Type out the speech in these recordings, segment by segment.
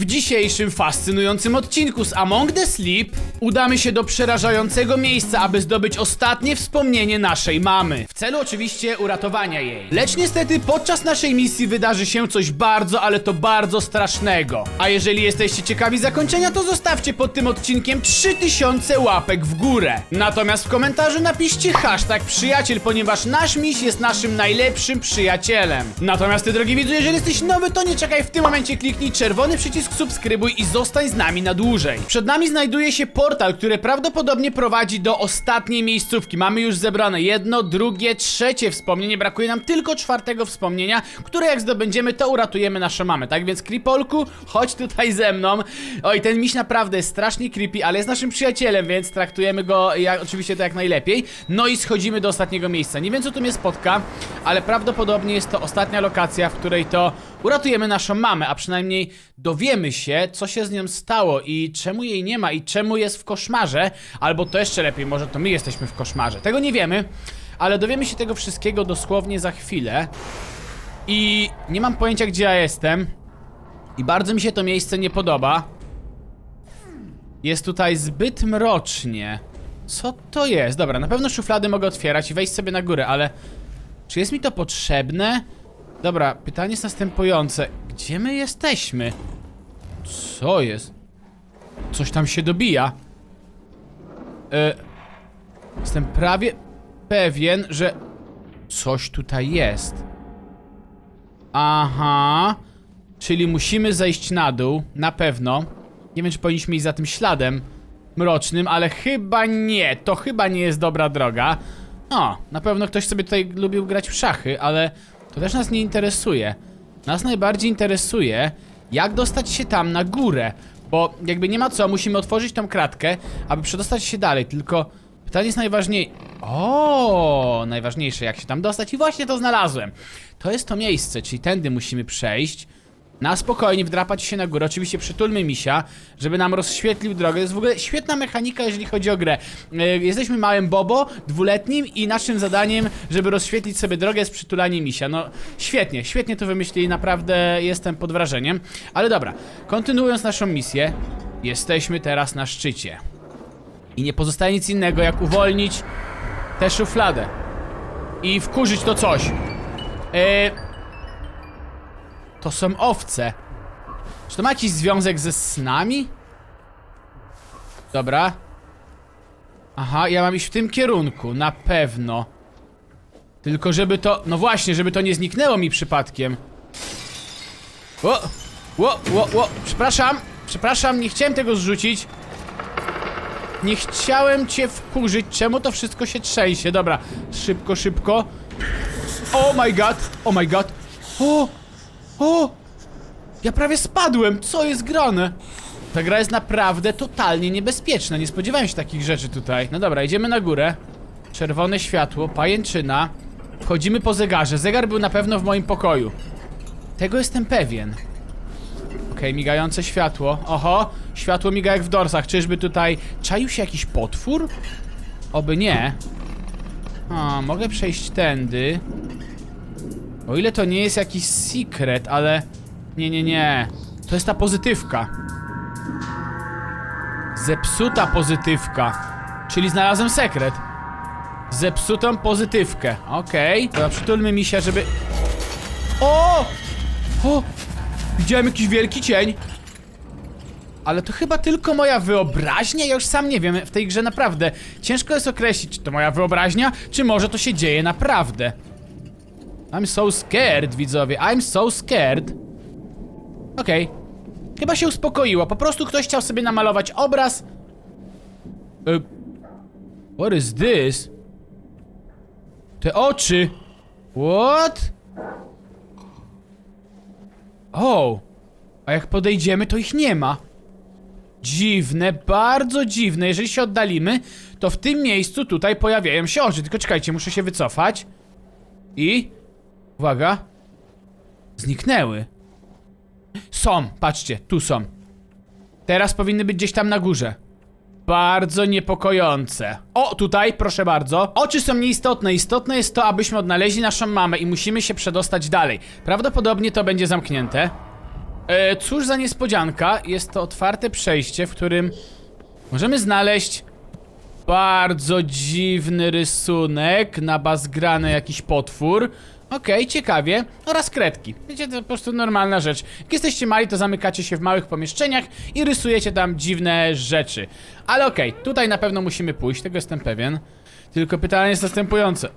W dzisiejszym fascynującym odcinku z Among the Sleep udamy się do przerażającego miejsca, aby zdobyć ostatnie wspomnienie naszej mamy. W celu oczywiście uratowania jej. Lecz niestety podczas naszej misji wydarzy się coś bardzo, ale to bardzo strasznego. A jeżeli jesteście ciekawi zakończenia, to zostawcie pod tym odcinkiem 3000 łapek w górę. Natomiast w komentarzu napiszcie hashtag przyjaciel, ponieważ nasz miś jest naszym najlepszym przyjacielem. Natomiast ty drogi widzu, jeżeli jesteś nowy, to nie czekaj w tym momencie, kliknij czerwony przycisk subskrybuj i zostań z nami na dłużej. Przed nami znajduje się portal, który prawdopodobnie prowadzi do ostatniej miejscówki. Mamy już zebrane jedno, drugie, trzecie wspomnienie. Brakuje nam tylko czwartego wspomnienia, które jak zdobędziemy, to uratujemy naszą mamę. Tak więc Kripolku, chodź tutaj ze mną. Oj, ten miś naprawdę jest strasznie creepy, ale jest naszym przyjacielem, więc traktujemy go jak, oczywiście to jak najlepiej. No i schodzimy do ostatniego miejsca. Nie wiem co tu mnie spotka, ale prawdopodobnie jest to ostatnia lokacja, w której to uratujemy naszą mamę, a przynajmniej dowiemy się, co się z nią stało i czemu jej nie ma i czemu jest w koszmarze, albo to jeszcze lepiej, może to my jesteśmy w koszmarze. Tego nie wiemy, ale dowiemy się tego wszystkiego dosłownie za chwilę. I nie mam pojęcia, gdzie ja jestem. I bardzo mi się to miejsce nie podoba. Jest tutaj zbyt mrocznie. Co to jest? Dobra, na pewno szuflady mogę otwierać i wejść sobie na górę, ale czy jest mi to potrzebne? Dobra, pytanie jest następujące. Gdzie my jesteśmy? Co jest? Coś tam się dobija. E, jestem prawie pewien, że coś tutaj jest. Aha. Czyli musimy zejść na dół, na pewno. Nie wiem, czy powinniśmy iść za tym śladem mrocznym, ale chyba nie. To chyba nie jest dobra droga. O, na pewno ktoś sobie tutaj lubił grać w szachy, ale to też nas nie interesuje. Nas najbardziej interesuje, jak dostać się tam na górę. Bo jakby nie ma co, musimy otworzyć tą kratkę, aby przedostać się dalej. Tylko pytanie jest najważniejsze. O, najważniejsze, jak się tam dostać. I właśnie to znalazłem. To jest to miejsce, czyli tędy musimy przejść. Na spokojnie wdrapać się na górę. Oczywiście przytulmy misia, żeby nam rozświetlił drogę. To jest w ogóle świetna mechanika, jeżeli chodzi o grę. Yy, Jesteśmy małym Bobo, dwuletnim i naszym zadaniem, żeby rozświetlić sobie drogę jest przytulanie misia. No świetnie, świetnie to wymyślili, naprawdę jestem pod wrażeniem. Ale dobra, kontynuując naszą misję, jesteśmy teraz na szczycie. I nie pozostaje nic innego, jak uwolnić tę szufladę. I wkurzyć to coś. Yy, to są owce. Czy to ma jakiś związek ze snami? Dobra. Aha, ja mam iść w tym kierunku, na pewno. Tylko żeby to... No właśnie, żeby to nie zniknęło mi przypadkiem. O! Ło, ło, ło, przepraszam, przepraszam, nie chciałem tego zrzucić. Nie chciałem cię wkurzyć, czemu to wszystko się trzęsie? Dobra, szybko, szybko. Oh my god, oh my god. O! O! Ja prawie spadłem! Co jest grane? Ta gra jest naprawdę totalnie niebezpieczna. Nie spodziewałem się takich rzeczy tutaj. No dobra, idziemy na górę. Czerwone światło, pajęczyna. Wchodzimy po zegarze. Zegar był na pewno w moim pokoju. Tego jestem pewien. Okej, migające światło. Oho, światło miga jak w dorsach. Czyżby tutaj czaił się jakiś potwór? Oby nie. A, mogę przejść tędy. O ile to nie jest jakiś secret, ale... Nie, nie, nie. To jest ta pozytywka. Zepsuta pozytywka. Czyli znalazłem sekret. Zepsutą pozytywkę. Okej. Okay. przytulmy mi się, żeby... O! O! Widziałem jakiś wielki cień. Ale to chyba tylko moja wyobraźnia? Ja już sam nie wiem. W tej grze naprawdę ciężko jest określić, czy to moja wyobraźnia, czy może to się dzieje naprawdę. I'm so scared, widzowie. I'm so scared. Okej. Chyba się uspokoiło. Po prostu ktoś chciał sobie namalować obraz. E, what is this? Te oczy. What? O. A jak podejdziemy, to ich nie ma. Dziwne, bardzo dziwne. Jeżeli się oddalimy, to w tym miejscu tutaj pojawiają się oczy. Tylko czekajcie, muszę się wycofać. I... Uwaga. Zniknęły. Są, patrzcie, tu są. Teraz powinny być gdzieś tam na górze. Bardzo niepokojące. O, tutaj, proszę bardzo. Oczy są nieistotne. Istotne jest to, abyśmy odnaleźli naszą mamę i musimy się przedostać dalej. Prawdopodobnie to będzie zamknięte. E, cóż za niespodzianka, jest to otwarte przejście, w którym możemy znaleźć bardzo dziwny rysunek, na bazgrany jakiś potwór. Okej, ciekawie. Oraz kredki. Wiecie, to po prostu normalna rzecz. Jak jesteście mali, to zamykacie się w małych pomieszczeniach i rysujecie tam dziwne rzeczy. Ale okej, tutaj na pewno musimy pójść, tego jestem pewien. Tylko pytanie jest następujące.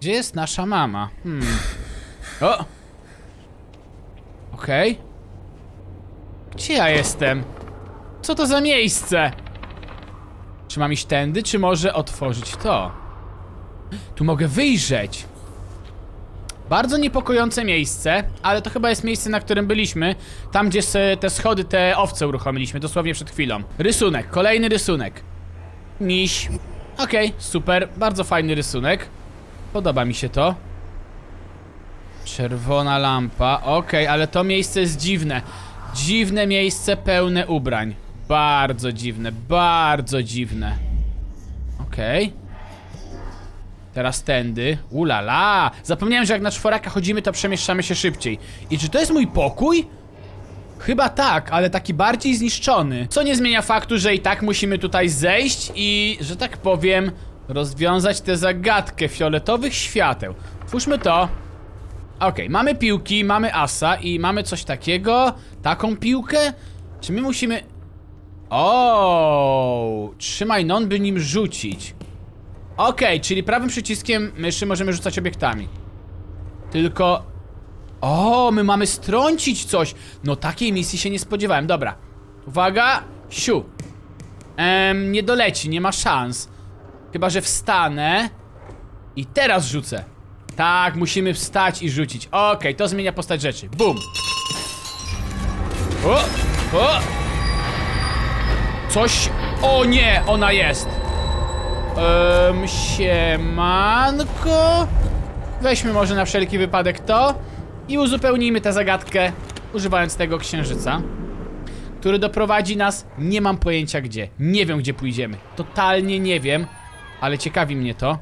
Gdzie jest nasza mama? Hmm. O! Okej. Gdzie ja jestem? Co to za miejsce? Czy mam iść tędy, czy może otworzyć to? Tu mogę wyjrzeć. Bardzo niepokojące miejsce, ale to chyba jest miejsce, na którym byliśmy. Tam, gdzie te schody, te owce uruchomiliśmy, dosłownie przed chwilą. Rysunek, kolejny rysunek. Miś. Okej, super, bardzo fajny rysunek. Podoba mi się to. Czerwona lampa, okej, ale to miejsce jest dziwne. Dziwne miejsce pełne ubrań. Bardzo dziwne, bardzo dziwne. Okej. Teraz tędy. Ulala! Zapomniałem, że jak na czworaka chodzimy, to przemieszczamy się szybciej. I czy to jest mój pokój? Chyba tak, ale taki bardziej zniszczony. Co nie zmienia faktu, że i tak musimy tutaj zejść i, że tak powiem, rozwiązać tę zagadkę fioletowych świateł. Twórzmy to. Okej, mamy piłki, mamy asa i mamy coś takiego. Taką piłkę? Czy my musimy... O, Trzymaj non, by nim rzucić. Okej, czyli prawym przyciskiem myszy możemy rzucać obiektami. Tylko... O, my mamy strącić coś! No takiej misji się nie spodziewałem. Dobra. Uwaga! Siu. Em, nie doleci, nie ma szans. Chyba, że wstanę. I teraz rzucę. Tak, musimy wstać i rzucić. Okej, to zmienia postać rzeczy. Bum. O! O! Coś... O nie, ona jest. Siemanko. Weźmy może na wszelki wypadek to i uzupełnijmy tę zagadkę używając tego księżyca, który doprowadzi nas, nie mam pojęcia gdzie. Nie wiem gdzie pójdziemy. Totalnie nie wiem, ale ciekawi mnie to.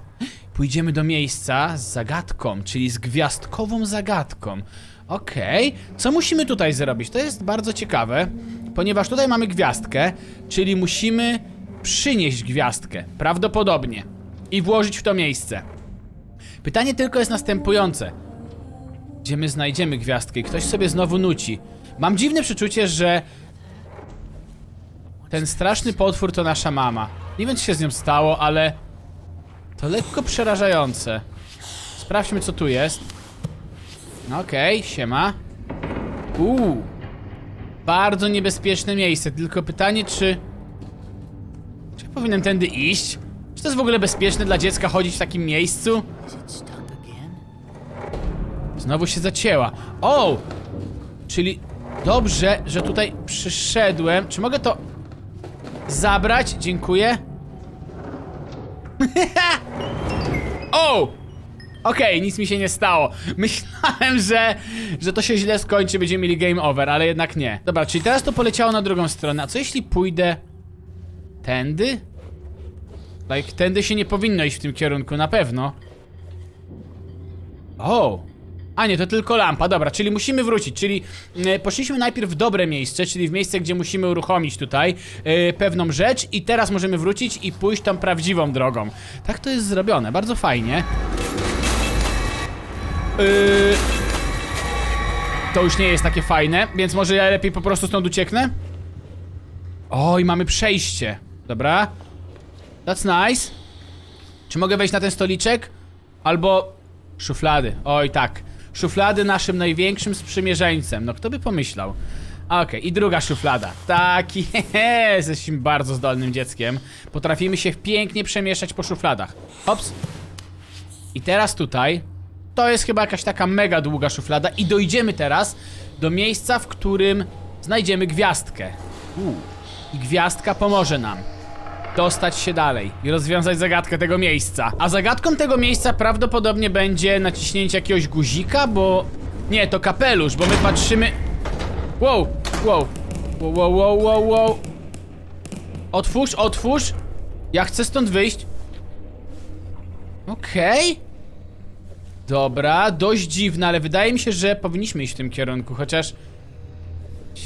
Pójdziemy do miejsca z zagadką, czyli z gwiazdkową zagadką. Okej, co musimy tutaj zrobić? To jest bardzo ciekawe, ponieważ tutaj mamy gwiazdkę, czyli musimy przynieść gwiazdkę, prawdopodobnie, i włożyć w to miejsce. Pytanie tylko jest następujące. Gdzie my znajdziemy gwiazdkę? Ktoś sobie znowu nuci. Mam dziwne przeczucie, że ten straszny potwór to nasza mama. Nie wiem, co się z nią stało, ale to lekko przerażające. Sprawdźmy, co tu jest. No Okej, siema. Uuu. Bardzo niebezpieczne miejsce, tylko pytanie, czy... Czy powinienem tędy iść? Czy to jest w ogóle bezpieczne dla dziecka chodzić w takim miejscu? Znowu się zacięła. O! Czyli dobrze, że tutaj przyszedłem. Czy mogę to zabrać? Dziękuję. o! Okej, nic mi się nie stało. Myślałem, że, że to się źle skończy, będziemy mieli game over, ale jednak nie. Dobra, czyli teraz to poleciało na drugą stronę. A co jeśli pójdę tędy? Like, tędy się nie powinno iść w tym kierunku, na pewno. O! A nie, to tylko lampa, dobra, czyli musimy wrócić, czyli e, poszliśmy najpierw w dobre miejsce, czyli w miejsce, gdzie musimy uruchomić tutaj e, pewną rzecz i teraz możemy wrócić i pójść tą prawdziwą drogą. Tak to jest zrobione, bardzo fajnie. Yy... To już nie jest takie fajne, więc może ja lepiej po prostu stąd ucieknę? Oj, mamy przejście. Dobra. That's nice. Czy mogę wejść na ten stoliczek? Albo szuflady. Oj, tak. Szuflady naszym największym sprzymierzeńcem. No kto by pomyślał? Okej, i druga szuflada. Taki, hehe, jesteśmy bardzo zdolnym dzieckiem. Potrafimy się pięknie przemieszczać po szufladach. Hops. I teraz tutaj, to jest chyba jakaś taka mega długa szuflada i dojdziemy teraz do miejsca, w którym znajdziemy gwiazdkę. I gwiazdka pomoże nam dostać się dalej i rozwiązać zagadkę tego miejsca. A zagadką tego miejsca prawdopodobnie będzie naciśnięcie jakiegoś guzika, bo... Nie, to kapelusz, bo my patrzymy... Wow, wow, wow, wow, wow, wow, wow. Otwórz, otwórz. Ja chcę stąd wyjść. Okej. Dobra, dość dziwne, ale wydaje mi się, że powinniśmy iść w tym kierunku, chociaż...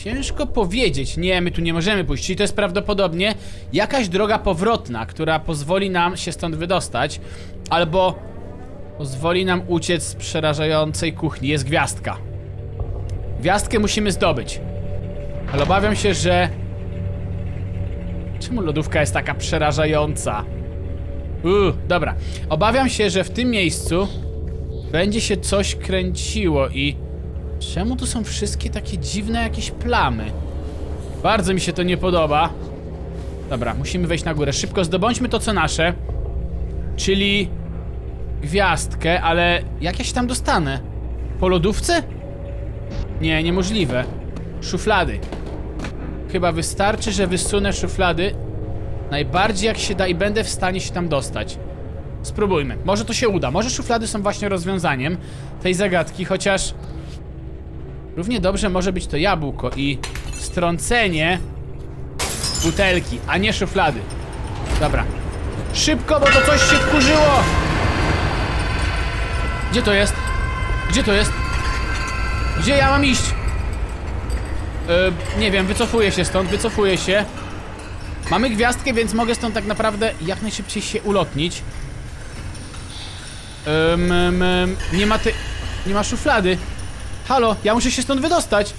Ciężko powiedzieć. Nie, my tu nie możemy pójść. Czyli to jest prawdopodobnie jakaś droga powrotna, która pozwoli nam się stąd wydostać. Albo pozwoli nam uciec z przerażającej kuchni. Jest gwiazdka. Gwiazdkę musimy zdobyć. Ale obawiam się, że... Czemu lodówka jest taka przerażająca? Uuu, dobra. Obawiam się, że w tym miejscu będzie się coś kręciło i... Czemu tu są wszystkie takie dziwne jakieś plamy? Bardzo mi się to nie podoba. Dobra, musimy wejść na górę. Szybko zdobądźmy to, co nasze. Czyli... Gwiazdkę, ale jak ja się tam dostanę? Po lodówce? Nie, niemożliwe. Szuflady. Chyba wystarczy, że wysunę szuflady najbardziej jak się da i będę w stanie się tam dostać. Spróbujmy. Może to się uda. Może szuflady są właśnie rozwiązaniem tej zagadki, chociaż równie dobrze może być to jabłko i strącenie butelki, a nie szuflady. Dobra. Szybko, bo to coś się wkurzyło! Gdzie to jest? Gdzie to jest? Gdzie ja mam iść? Yy, nie wiem, wycofuję się stąd, wycofuję się. Mamy gwiazdkę, więc mogę stąd tak naprawdę jak najszybciej się ulotnić. Ym, nie ma ty... Nie ma szuflady. Halo, ja muszę się stąd wydostać.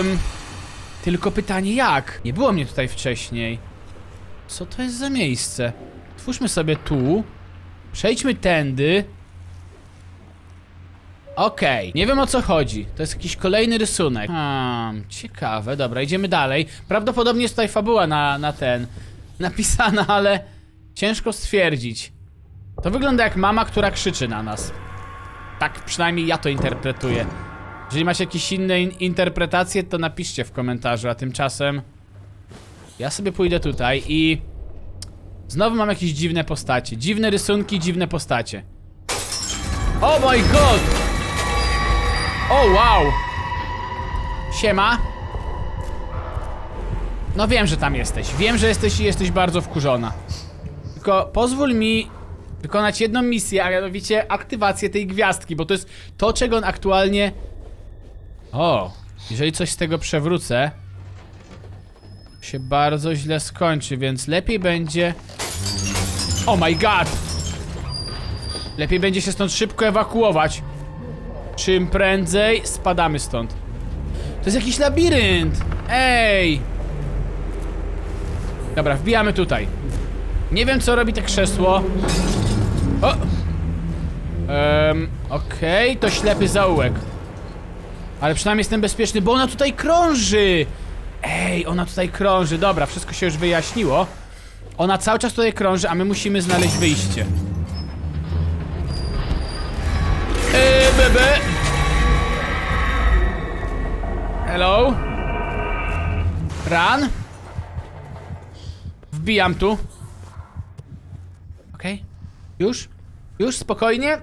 Ym, tylko pytanie jak? Nie było mnie tutaj wcześniej. Co to jest za miejsce? Twórzmy sobie tu. Przejdźmy tędy. Okej, nie wiem o co chodzi. To jest jakiś kolejny rysunek. Hmm, ciekawe, dobra, idziemy dalej. Prawdopodobnie jest tutaj fabuła na, na ten napisana, ale ciężko stwierdzić. To wygląda jak mama, która krzyczy na nas. Tak przynajmniej ja to interpretuję. Jeżeli macie jakieś inne in interpretacje, to napiszcie w komentarzu, a tymczasem ja sobie pójdę tutaj i znowu mam jakieś dziwne postacie. Dziwne rysunki, dziwne postacie. Oh my god! O wow! Siema. No wiem, że tam jesteś. Wiem, że jesteś i jesteś bardzo wkurzona. Tylko pozwól mi wykonać jedną misję, a mianowicie aktywację tej gwiazdki, bo to jest to, czego on aktualnie... O, jeżeli coś z tego przewrócę, się bardzo źle skończy, więc lepiej będzie... Oh my god! Lepiej będzie się stąd szybko ewakuować. Czym prędzej spadamy stąd. To jest jakiś labirynt! Ej! Dobra, wbijamy tutaj. Nie wiem, co robi to krzesło. O! Okej, to ślepy zaułek. Ale przynajmniej jestem bezpieczny, bo ona tutaj krąży! Ej, ona tutaj krąży. Dobra, wszystko się już wyjaśniło. Ona cały czas tutaj krąży, a my musimy znaleźć wyjście. Eee, bebe. Hello? Run? Wbijam tu. Już? Już? Spokojnie?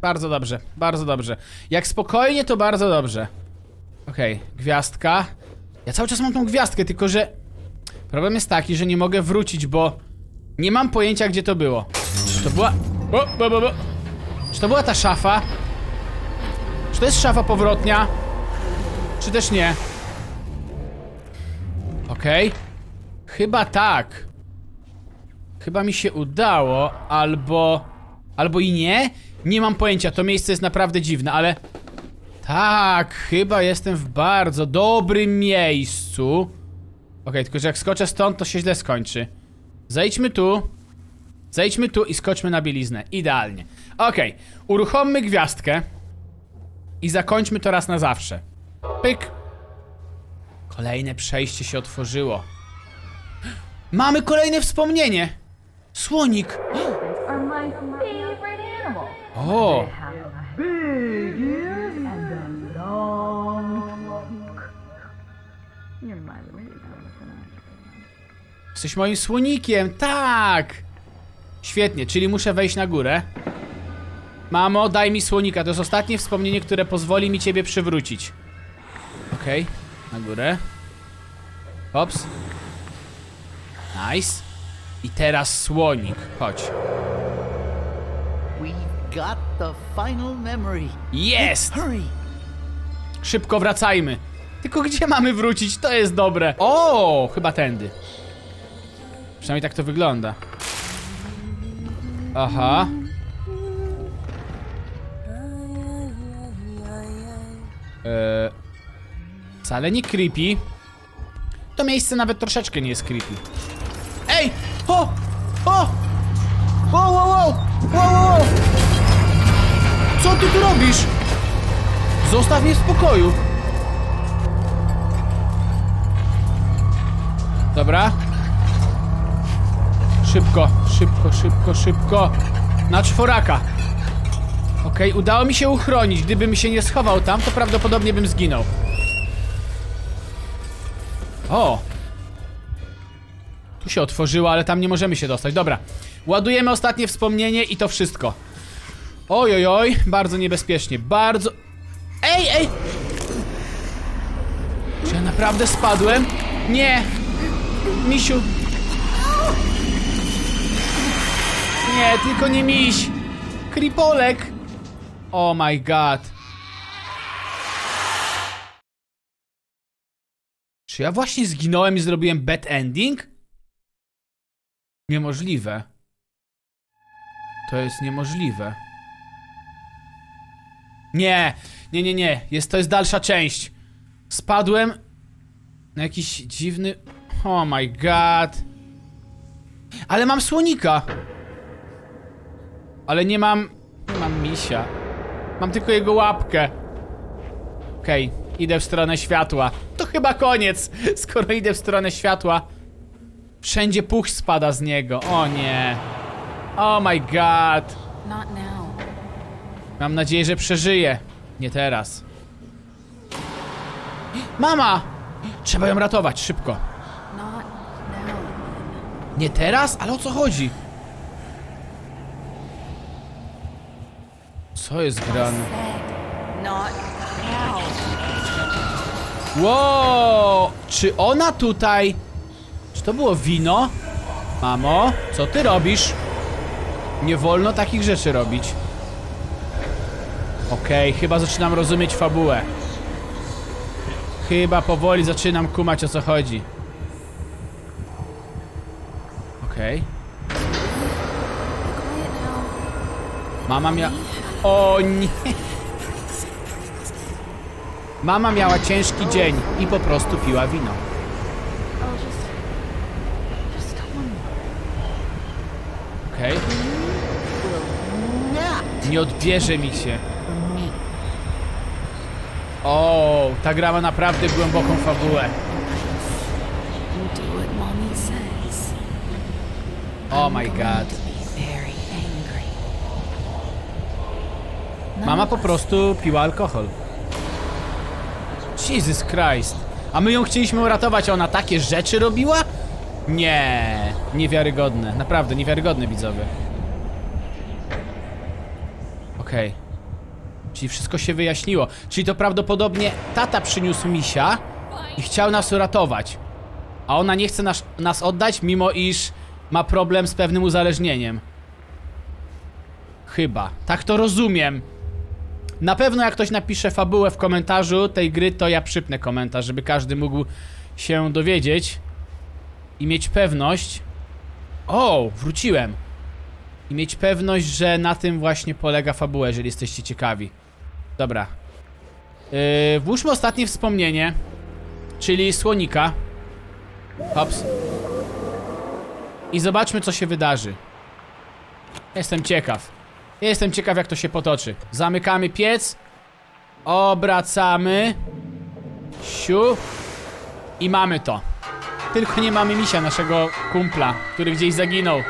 Bardzo dobrze, bardzo dobrze. Jak spokojnie, to bardzo dobrze. Okej, gwiazdka. Ja cały czas mam tą gwiazdkę, tylko że... Problem jest taki, że nie mogę wrócić, bo... Nie mam pojęcia, gdzie to było. Czy to była... O, bo, bo, bo. Czy to była ta szafa? Czy to jest szafa powrotnia? Czy też nie? Okej. Chyba tak. Chyba mi się udało, albo... Albo i nie? Nie mam pojęcia, to miejsce jest naprawdę dziwne, ale... Tak, chyba jestem w bardzo dobrym miejscu. Okej, tylko że jak skoczę stąd, to się źle skończy. Zejdźmy tu. Zejdźmy tu i skoczmy na bieliznę. Idealnie. Okej, uruchommy gwiazdkę. I zakończmy to raz na zawsze. Pyk. Kolejne przejście się otworzyło. Mamy kolejne wspomnienie. Słonik. O, jesteś moim słonikiem. Tak. Świetnie, czyli muszę wejść na górę. Mamo, daj mi słonika. To jest ostatnie wspomnienie, które pozwoli mi ciebie przywrócić. Okej, na górę. Hops. Nice. I teraz słonik. Chodź. Jest! Szybko wracajmy. Tylko gdzie mamy wrócić? To jest dobre. O, chyba tędy. Przynajmniej tak to wygląda. Aha. Eee, wcale nie creepy. To miejsce nawet troszeczkę nie jest creepy. O! O! Wow! Wow, wow, wow! Co ty tu robisz? Zostaw mnie w spokoju. Dobra. Szybko, szybko, szybko, szybko. Na czworaka. Okej, udało mi się uchronić. Gdybym się nie schował tam, to prawdopodobnie bym zginął. O! Tu się otworzyło, ale tam nie możemy się dostać. Dobra. Ładujemy ostatnie wspomnienie i to wszystko. Oj, oj, oj. Bardzo niebezpiecznie. Bardzo... Ej, ej! Czy ja naprawdę spadłem? Nie! Misiu! Nie, tylko nie miś! Kripolek! Oh my god. Czy ja właśnie zginąłem i zrobiłem bad ending? Niemożliwe. To jest niemożliwe. Nie, nie, nie, nie. Jest, to jest dalsza część. Spadłem na jakiś dziwny... Oh my god. Ale mam słonika. Ale nie mam... Nie mam misia. Mam tylko jego łapkę. Okej, idę w stronę światła. To chyba koniec, skoro idę w stronę światła. Wszędzie puch spada z niego. O nie. Oh my god. Mam nadzieję, że przeżyje. Nie teraz. Mama! Trzeba ją ratować, szybko. Nie teraz? Ale o co chodzi? Co jest grane? Wow! Czy ona tutaj... To było wino? Mamo, co ty robisz? Nie wolno takich rzeczy robić. Okej, chyba zaczynam rozumieć fabułę. Chyba powoli zaczynam kumać o co chodzi. Okej. Mama mia... O nie! Mama miała ciężki dzień i po prostu piła wino. Okej? Nie odbierze mi się. O, ta gra ma naprawdę głęboką fabułę. Oh my god. Mama po prostu piła alkohol. Jesus Christ. A my ją chcieliśmy uratować, a ona takie rzeczy robiła? Nie, niewiarygodne. Naprawdę, niewiarygodne widzowie. Okej. Czyli wszystko się wyjaśniło. Czyli to prawdopodobnie tata przyniósł misia i chciał nas uratować. A ona nie chce nas, nas oddać, mimo iż ma problem z pewnym uzależnieniem. Chyba. Tak to rozumiem. Na pewno jak ktoś napisze fabułę w komentarzu tej gry, to ja przypnę komentarz, żeby każdy mógł się dowiedzieć i mieć pewność. O, wróciłem. I mieć pewność, że na tym właśnie polega fabuła, jeżeli jesteście ciekawi. Dobra. Yy, włóżmy ostatnie wspomnienie, czyli słonika. Hops. I zobaczmy, co się wydarzy. Jestem ciekaw. Jestem ciekaw, jak to się potoczy. Zamykamy piec. Obracamy. Siu. I mamy to. Tylko nie mamy misia, naszego kumpla, który gdzieś zaginął.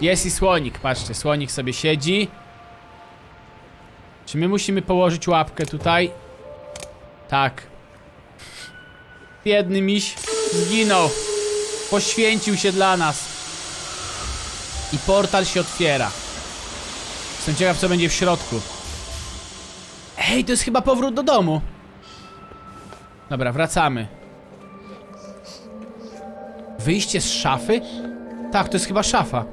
Jest i słonik, patrzcie, słonik sobie siedzi. Czy my musimy położyć łapkę tutaj? Tak. Biedny miś zginął. Poświęcił się dla nas. I portal się otwiera. Jestem ciekaw, co będzie w środku. Ej, to jest chyba powrót do domu. Dobra, wracamy. Wyjście z szafy? Tak, to jest chyba szafa.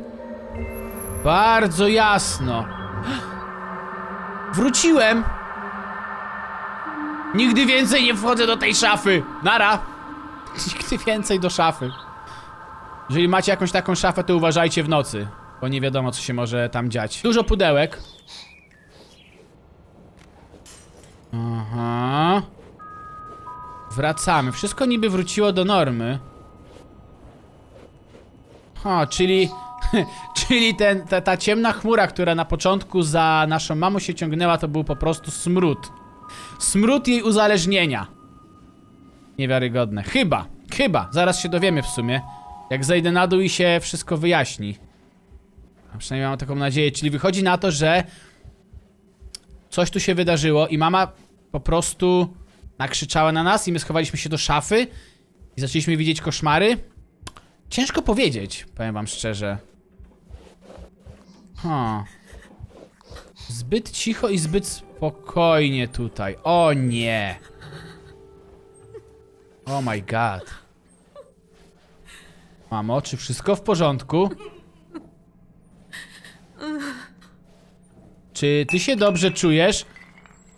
Bardzo jasno. Wróciłem. Nigdy więcej nie wchodzę do tej szafy! Nara! Nigdy więcej do szafy. Jeżeli macie jakąś taką szafę, to uważajcie w nocy. Bo nie wiadomo, co się może tam dziać. Dużo pudełek. Aha. Wracamy. Wszystko niby wróciło do normy. O, czyli... czyli ten, ta, ta ciemna chmura, która na początku za naszą mamą się ciągnęła, to był po prostu smród. Smród jej uzależnienia. Niewiarygodne. Chyba, chyba. Zaraz się dowiemy w sumie. Jak zejdę na dół i się wszystko wyjaśni. A przynajmniej mam taką nadzieję. Czyli wychodzi na to, że coś tu się wydarzyło i mama po prostu nakrzyczała na nas i my schowaliśmy się do szafy i zaczęliśmy widzieć koszmary. Ciężko powiedzieć, powiem wam szczerze. Ha. Zbyt cicho i zbyt spokojnie tutaj. O nie. Oh my god. Mamo, czy wszystko w porządku? Czy ty się dobrze czujesz?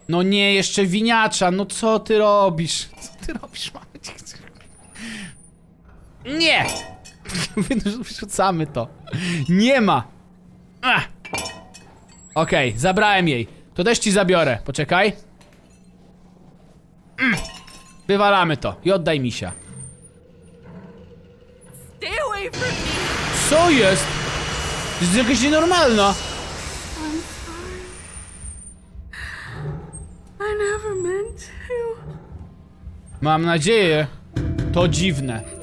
No nie, jeszcze winiacza, no co ty robisz? Co ty robisz, mamo? Nie! Wyrzucamy to. Nie ma! Ach. Okej, zabrałem jej. To też ci zabiorę. Poczekaj. Mm. Wywalamy to i oddaj misia. Co jest? To jest jakaś nienormalna. Mam nadzieję. To dziwne.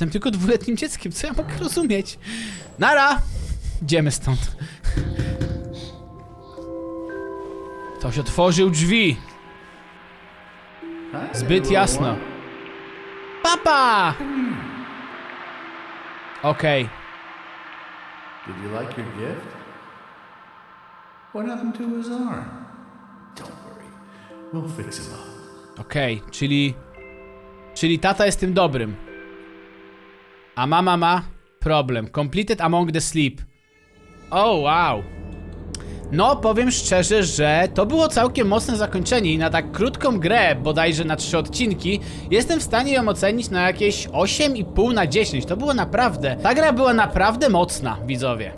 Jestem tylko dwuletnim dzieckiem, co ja mogę rozumieć? Nara! Idziemy stąd. Ktoś otworzył drzwi. Zbyt jasno. Papa! Okej. Did you like your gift? What happened to his arm? Don't worry. We'll fix him up. Okej, czyli... Czyli tata jest tym dobrym. A mama ma problem. Completed among the sleep. O, wow. No, powiem szczerze, że to było całkiem mocne zakończenie i na tak krótką grę, bodajże na trzy odcinki, jestem w stanie ją ocenić na jakieś 8,5 na 10. To było naprawdę... Ta gra była naprawdę mocna, widzowie.